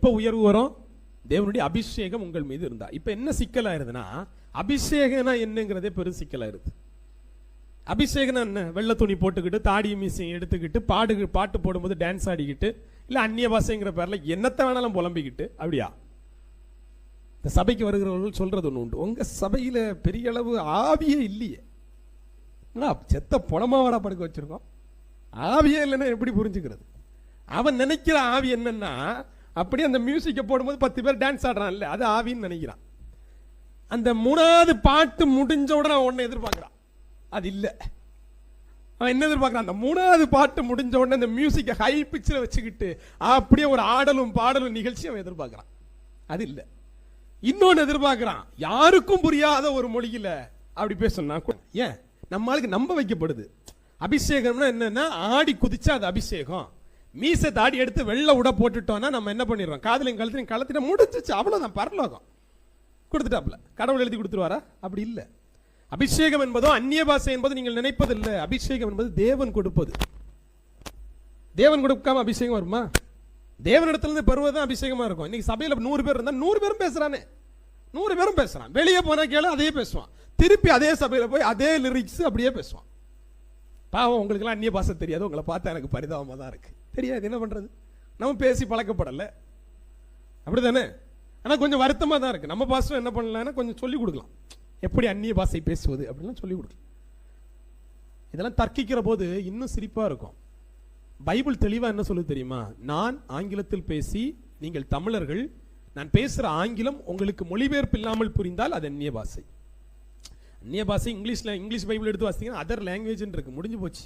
எப்போ உயர்வு வரும்? தேவனுடைய அபிஷேகம் உங்கள் மீது இருந்தா. இப்ப என்ன சிக்கலா இருதுன்னா அபிஷேகம்னா என்னங்கிறதே பெரும் சிக்கலா இருக்கு அபிஷேகம் என்ன? வெள்ளை துணி போட்டுக்கிட்டு தாடி மீசையும் எடுத்துக்கிட்டு பாடு பாட்டு போடும்போது டான்ஸ் ஆடிக்கிட்டு இல்ல அந்நிய பாஷைங்கிற பேரில் என்னத்தை வேணாலும் புலம்பிக்கிட்டு அப்படியா? இந்த சபைக்கு வருகிறவர்கள் சொல்றது ஒண்ணு உண்டு. உங்க சபையில பெரிய அளவு ஆவியே இல்லையே. செத்த செத்த புணமாவடா படுக்க வச்சிருக்கோம்? ஆவியே இல்லைன்னா எப்படி புரிஞ்சுக்கிறது? அவன் நினைக்கிற ஆவி என்னன்னா அப்படியே அந்த மியூசிக்கை போடும்போது பத்து பேர் டான்ஸ் ஆடுறான்ல அது ஆவின்னு நினைக்கிறான். அந்த மூணாவது பாட்டு முடிஞ்ச உடனே அவன் ஒன்று எதிர்பார்க்குறான். அது இல்லை. அவன் என்ன எதிர்பார்க்குறான்? அந்த மூணாவது பாட்டு முடிஞ்ச உடனே அந்த மியூசிக்கை ஹை பிச்சில் வச்சுக்கிட்டு அப்படியே ஒரு ஆடலும் பாடலும் நிகழ்ச்சி அவன் எதிர்பார்க்குறான். அது இல்லை. இன்னொன்னு எதிர்பார்க்குறான் யாருக்கும் புரியாத ஒரு மொழியில் அப்படி பேசணும்னா கூட- ஏன்? நம்மளுக்கு நம்ப வைக்கப்படுது. அபிஷேகம்னா என்னன்னா ஆடி குதிச்சா அது அபிஷேகம். மீசை தாடி எடுத்து வெள்ளை உட போட்டுட்டோம்னா நம்ம என்ன பண்ணிடுறோம்? காதலையும் கழுத்தையும் கழுத்திட்ட முடிஞ்சிச்சு. அவ்வளோதான் பரலோகம். கொடுத்துட்டாப்ல கடவுள் எழுதி கொடுத்துருவாரா? அப்படி இல்ல. அபிஷேகம் என்பதோ அந்நிய பாஷை என்பது நீங்கள் நினைப்பது இல்லை. அபிஷேகம் என்பது தேவன் கொடுப்பது. தேவன் கொடுக்காம அபிஷேகம் வருமா? தேவனிடத்துல இருந்து பெறுவதுதான் அபிஷேகமா இருக்கும். இன்னைக்கு சபையில நூறு பேர் இருந்தா நூறு பேரும் பேசுகிறானே நூறு பேரும் பேசுறான். வெளியே போனா கேளு அதையே பேசுவான். திருப்பி அதே சபையில போய் அதே லிரிக்ஸ் அப்படியே பேசுவான். பாவம் உங்களுக்குலாம் அந்நிய பாஷை தெரியாது. உங்களை பார்த்தா எனக்கு பரிதாபமாக தான் இருக்கு. தெரியாது என்ன பண்றது? நம்ம பேசி பழக்கப்படலை. அப்படி தானே ஆனால் கொஞ்சம் வருத்தமாக தான் இருக்குது நம்ம பாஸ்டர் என்ன பண்ணலாம்னா கொஞ்சம் சொல்லிக் கொடுக்கலாம். எப்படி அந்நிய பாஷை பேசுவது அப்படின்லாம் சொல்லிக் கொடுக்கலாம். இதெல்லாம் தர்க்கிக்கிற போது இன்னும் சிரிப்பாக இருக்கும். பைபிள் தெளிவாக என்ன சொல்லுது தெரியுமா? நான் ஆங்கிலத்தில் பேசி நீங்கள் தமிழர்கள் நான் பேசுகிற ஆங்கிலம் உங்களுக்கு மொழிபெயர்ப்பு இல்லாமல் புரிந்தால் அது அந்நிய பாஷை. அந்நிய பாஷை இங்கிலீஷில் இங்கிலீஷ் பைபிள் எடுத்து வாசிங்கன்னா அதர் லாங்குவேஜ் இருக்கு. முடிஞ்சு போச்சு.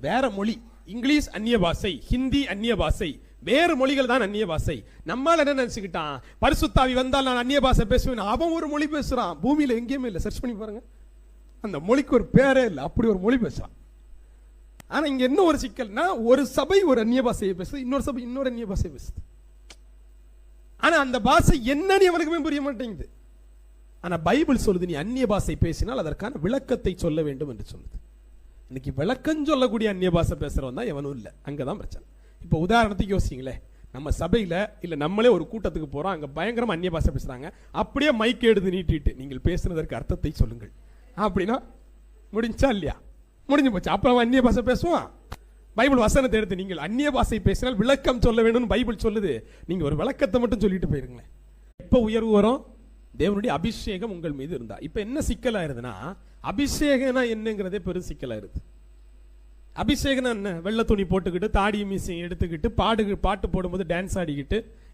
வேற மொழி இங்கிலீஷ் அந்நிய பாஷை ஹிந்தி அந்நிய பாஷை வேறு மொழிகள் தான் அந்நிய பாஷை. நம்மால் என்ன நினச்சிக்கிட்டான்? பரிசுத்தாவி வந்தால் நான் அந்நிய பாஷை பேசுவேன் அவன் ஒரு மொழி பேசுறான். பூமியில எங்கேயுமே இல்லை. சர்ச் பண்ணி பாருங்க. அந்த மொழிக்கு ஒரு பேரே இல்லை. அப்படி ஒரு மொழி பேசுறான். ஆனா இங்க என்ன ஒரு சிக்கல்னா ஒரு சபை ஒரு அந்நிய பாஷையை பேசுது இன்னொரு சபை இன்னொரு அந்நிய பாஷையை பேசுது. ஆனா அந்த பாஷை என்னன்னு எவனுக்குமே புரிய மாட்டேங்குது. ஆனா பைபிள் சொல்லுது நீ அந்நிய பாஷை பேசினால் அதற்கான விளக்கத்தை சொல்ல வேண்டும் என்று சொல்லுது. இன்னைக்கு விளக்கம் சொல்லக்கூடிய அந்நிய பாஷை பேசுறவன் தான் எவனும் இல்லை. அங்கதான் பிரச்சனை. இப்போ உதாரணத்துக்கு யோசிங்களேன் நம்ம சபையில இல்ல நம்மளே ஒரு கூட்டத்துக்கு போறோம் அங்க பயங்கரமா அந்நிய பாஷை பேசுறாங்க. அப்படியே மைக் எடுத்து நீட்டிட்டு நீங்கள் பேசுனதற்கு அர்த்தத்தை சொல்லுங்கள். அப்படின்னா முடிஞ்சா இல்லையா? முடிஞ்சு போச்சு. அப்புறம் அந்நிய பாஷை பேசுவான். பைபிள் வசனத்தை எடுத்து நீங்கள் அந்நிய பாஷை பேசினால் விளக்கம் சொல்ல வேணும்னு பைபிள் சொல்லுது. நீங்க ஒரு விளக்கத்தை மட்டும் சொல்லிட்டு போயிருங்களேன். எப்போ உயர்வு வரும்? தேவனுடைய அபிஷேகம் உங்கள் மீது இருந்தா. இப்போ என்ன சிக்கலாயிருதுன்னா அபிஷேகம்னா என்னங்கிறதே பெரும் சிக்கலாக இருக்குது அபிஷேகம் என்ன? வெள்ளை துணி போட்டுக்கிட்டு தாடி மீசையும் எடுத்துக்கிட்டு பாடு பாட்டு போடும்போது டான்ஸ் ஆடிக்கிட்டு